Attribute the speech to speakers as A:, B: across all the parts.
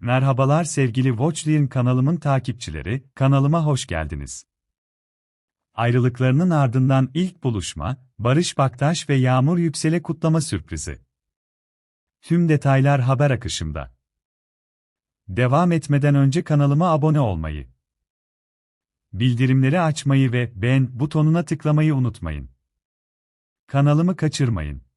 A: Merhabalar sevgili Watchlion kanalımın takipçileri, kanalıma hoş geldiniz. Ayrılıklarının ardından ilk buluşma, Barış Baktaş ve Yağmur Yüksel'e kutlama sürprizi. Tüm detaylar haber akışımda. Devam etmeden önce kanalıma abone olmayı, bildirimleri açmayı ve beğen butonuna tıklamayı unutmayın. Kanalımı kaçırmayın.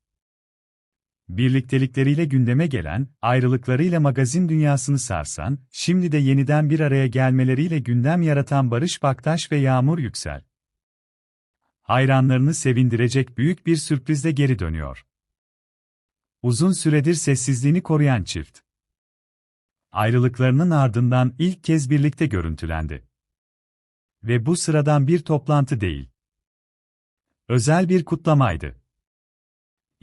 A: Birliktelikleriyle gündeme gelen, ayrılıklarıyla magazin dünyasını sarsan, şimdi de yeniden bir araya gelmeleriyle gündem yaratan Barış Baktaş ve Yağmur Yüksel. Hayranlarını sevindirecek büyük bir sürprizle geri dönüyor. Uzun süredir sessizliğini koruyan çift. Ayrılıklarının ardından ilk kez birlikte görüntülendi. Ve bu sıradan bir toplantı değil. Özel bir kutlamaydı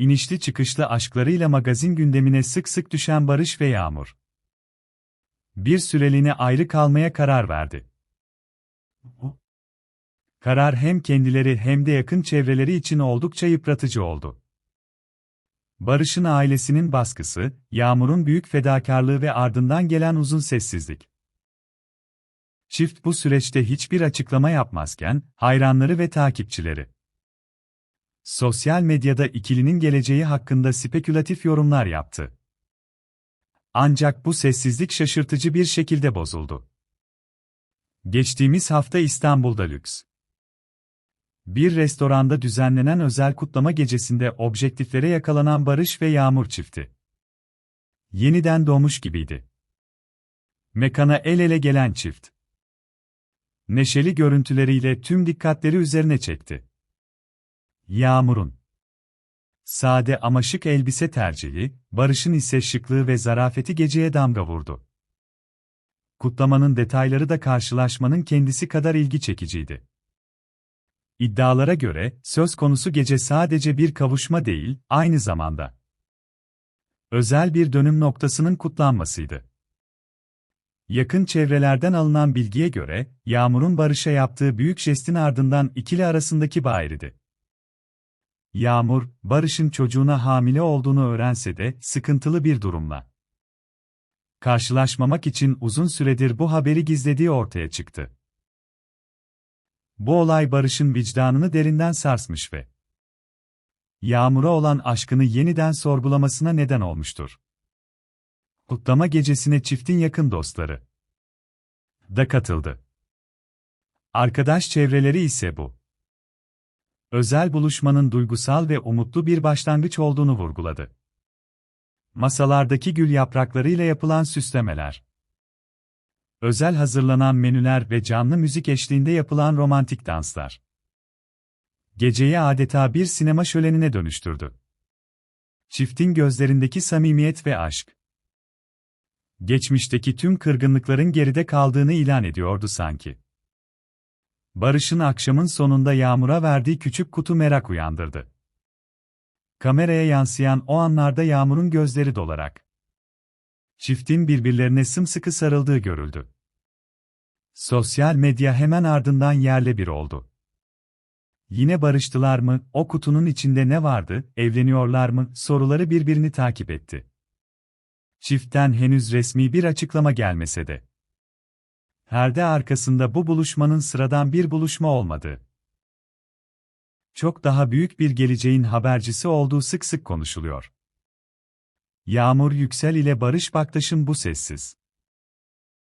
A: inişli çıkışlı aşklarıyla magazin gündemine sık sık düşen Barış ve Yağmur. Bir süreliğine ayrı kalmaya karar verdi. Karar hem kendileri hem de yakın çevreleri için oldukça yıpratıcı oldu. Barış'ın ailesinin baskısı, Yağmur'un büyük fedakarlığı ve ardından gelen uzun sessizlik. Çift bu süreçte hiçbir açıklama yapmazken, hayranları ve takipçileri sosyal medyada ikilinin geleceği hakkında spekülatif yorumlar yaptı. Ancak bu sessizlik şaşırtıcı bir şekilde bozuldu. Geçtiğimiz hafta İstanbul'da lüks bir restoranda düzenlenen özel kutlama gecesinde objektiflere yakalanan Barış ve Yağmur çifti. Yeniden doğmuş gibiydi. Mekana el ele gelen çift. Neşeli görüntüleriyle tüm dikkatleri üzerine çekti. Yağmur'un sade ama şık elbise tercihi, Barış'ın ise şıklığı ve zarafeti geceye damga vurdu. Kutlamanın detayları da karşılaşmanın kendisi kadar ilgi çekiciydi. İddialara göre, söz konusu gece sadece bir kavuşma değil, aynı zamanda özel bir dönüm noktasının kutlanmasıydı. Yakın çevrelerden alınan bilgiye göre, Yağmur'un Barış'a yaptığı büyük jestin ardından ikili arasındaki bağ eridi. Yağmur, Barış'ın çocuğuna hamile olduğunu öğrense de sıkıntılı bir durumla. Karşılaşmamak için uzun süredir bu haberi gizlediği ortaya çıktı. Bu olay Barış'ın vicdanını derinden sarsmış ve Yağmur'a olan aşkını yeniden sorgulamasına neden olmuştur. Kutlama gecesine çiftin yakın dostları da katıldı. Arkadaş çevreleri ise bu özel buluşmanın duygusal ve umutlu bir başlangıç olduğunu vurguladı. Masalardaki gül yapraklarıyla yapılan süslemeler, özel hazırlanan menüler ve canlı müzik eşliğinde yapılan romantik danslar, geceyi adeta bir sinema şölenine dönüştürdü. Çiftin gözlerindeki samimiyet ve aşk, geçmişteki tüm kırgınlıkların geride kaldığını ilan ediyordu sanki. Barış'ın akşamın sonunda Yağmur'a verdiği küçük kutu merak uyandırdı. Kameraya yansıyan o anlarda Yağmur'un gözleri dolarak. Çiftin birbirlerine sımsıkı sarıldığı görüldü. Sosyal medya hemen ardından yerle bir oldu. Yine barıştılar mı, o kutunun içinde ne vardı, evleniyorlar mı, soruları birbirini takip etti. Çiftten henüz resmi bir açıklama gelmese de. Herde arkasında bu buluşmanın sıradan bir buluşma olmadı. Çok daha büyük bir geleceğin habercisi olduğu sık sık konuşuluyor. Yağmur Yüksel ile Barış Baktaş'ın bu sessiz